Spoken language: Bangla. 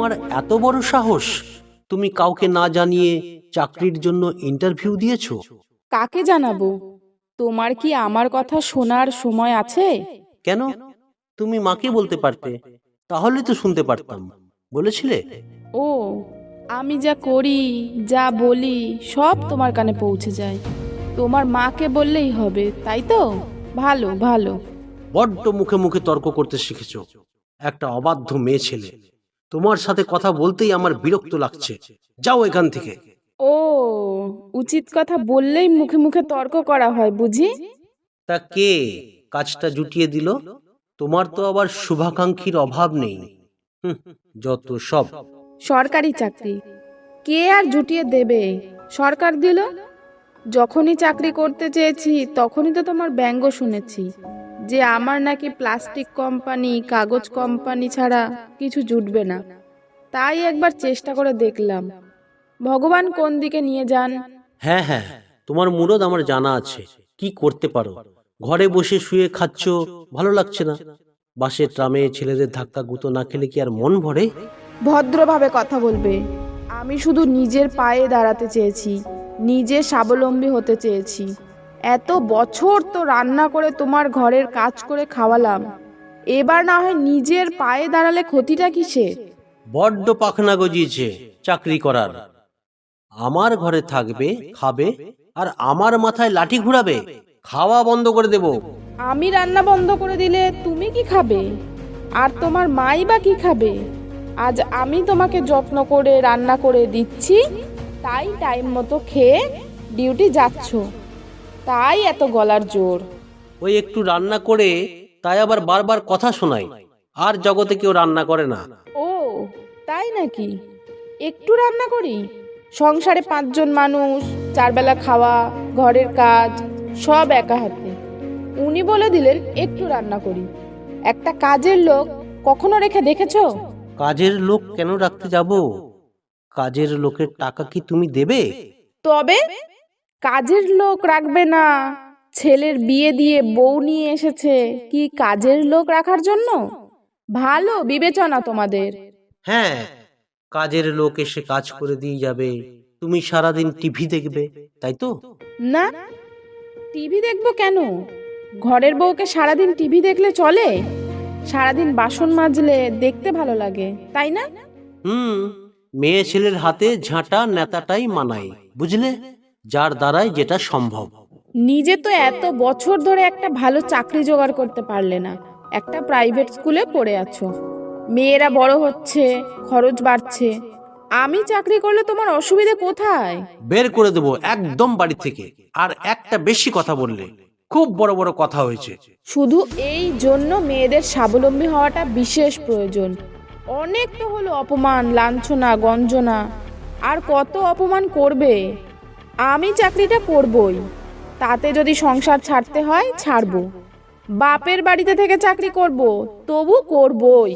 তোমার এত বড় সাহস? তুমি কাউকে না জানিয়ে চাকরির জন্য ইন্টারভিউ দিয়েছ? কাকে জানাব? তোমার কি আমার কথা শোনার সময় আছে? কেন? তুমি মাকে বলতে পারতে। তাহলে তো শুনতে পারতাম। বলেছিলে? ও আমি যা করি যা বলি সব তোমার কানে পৌঁছে যায়। তোমার মাকে বললেই হবে তাই তো? ভালো ভালো। বড্ড মুখে মুখে তর্ক করতে শিখেছ। একটা অবাধ্য মেয়ে ছেলে। তোমার সাথে কথা বলতেই আমার বিরক্ত লাগছে। যাও এখান থেকে। ও উচিত কথা বললেই মুখে মুখে তর্ক করা হয় বুঝি? তা কে কাজটা জুটিয়ে দিল? তোমার তো আবার শুভাকাঙ্ক্ষীর অভাব নেই। হুঁ, যত সব। সরকারি চাকরি। কে আর জুটিয়ে দেবে? সরকার দিল? যখনই চাকরি করতে চেয়েছি তখনই তো তোমার ব্যঙ্গ শুনেছি। যে আমার নাকি প্লাস্টিক কোম্পানি কাগজ কোম্পানি ছাড়া কিছু জুটবে না। তাই একবার চেষ্টা করে দেখলাম। ভগবান কোন দিকে নিয়ে যান? হ্যাঁ হ্যাঁ তোমার মুরদ আমার জানা আছে। কি করতে পারো? ঘরে বসে শুয়ে খাচ্ছ ভালো লাগছে না। বাসে ট্রামে ছেলেদের ধাক্কা গুঁতো না খেলে কি আর মন ভরে? ভদ্রভাবে কথা বলবে। আমি শুধু নিজের পায়ে দাঁড়াতে চেয়েছি নিজে স্বাবলম্বী হতে চেয়েছি। এত বছর তো রান্না করে তোমার ঘরের কাজ করে খাওয়ালাম। এবার না হয় নিজের পায়ে দাঁড়ালে ক্ষতিটা কিসের? বড্ড পাখনা গজিয়েছে চাকরি করার। আমার ঘরে থাকবে খাবে আর আমার মাথায় লাঠি ঘুরাবে। খাওয়া বন্ধ করে দেব। আমি রান্না বন্ধ করে দিলে তুমি কি খাবে? আর তোমার মাই বা কি খাবে? আজ আমি তোমাকে যত্ন করে রান্না করে দিচ্ছি। তাই টাইম মতো খেয়ে ডিউটি যাচ্ছ। তাই এত গলার জোর। ওই একটু রান্না করে তাই আবার বারবার কথা শোনায়। আর জগতে কেউ রান্না করে না। ও তাই নাকি? একটু রান্না করি? সংসারে পাঁচজন মানুষ চারবেলা খাওয়া ঘরের কাজ সব একা হাতে। উনি বলে দিলেন একটু রান্না করি। একটা কাজের লোক কখনো রেখে দেখেছ? কাজের লোক কেন রাখতে যাব? কাজের লোকের টাকা কি তুমি দেবে? তবে কাজের লোক রাখবে না। ছেলের বিয়ে দিয়ে বউ নিয়ে এসেছে। কি কাজের লোক রাখার জন্য? ভালো বিবেচনা তোমাদের। হ্যাঁ কাজের লোক এসে কাজ করে দিয়ে যাবে। তুমি সারাদিন টিভি দেখবে তাই তো? না। টিভি দেখব কেন? ঘরের বউকে সারাদিন টিভি দেখলে চলে? সারাদিন বাসন মাজলে দেখতে ভালো লাগে তাই না? হুম মেয়ে ছেলের হাতে ঝাঁটা নেতাটাই মানায় বুঝলে? যার দ্বারাই যেটা সম্ভব। নিজে তো এত বছর ধরে একটা ভালো চাকরি জোগাড় করতে পারলে না। একটা প্রাইভেট স্কুলে পড়ে আছো। মেয়েরা বড় হচ্ছে খরচ বাড়ছে। আমি চাকরি করলে তোমার অসুবিধে কোথায়? বের করে দেবো একদম বাড়ি থেকে। আর একটা বেশি কথা বললে খুব বড় বড় কথা হয়েছে। শুধু এই জন্য মেয়েদের স্বাবলম্বী হওয়াটা বিশেষ প্রয়োজন। অনেক তো হলো অপমান লাঞ্ছনা গঞ্জনা। আর কত অপমান করবে? আমি চাকরিটা করবই। তাতে যদি সংসার ছাড়তে হয়, ছাড়বো। বাপের বাড়িতে থেকে চাকরি করব, তবু করবই।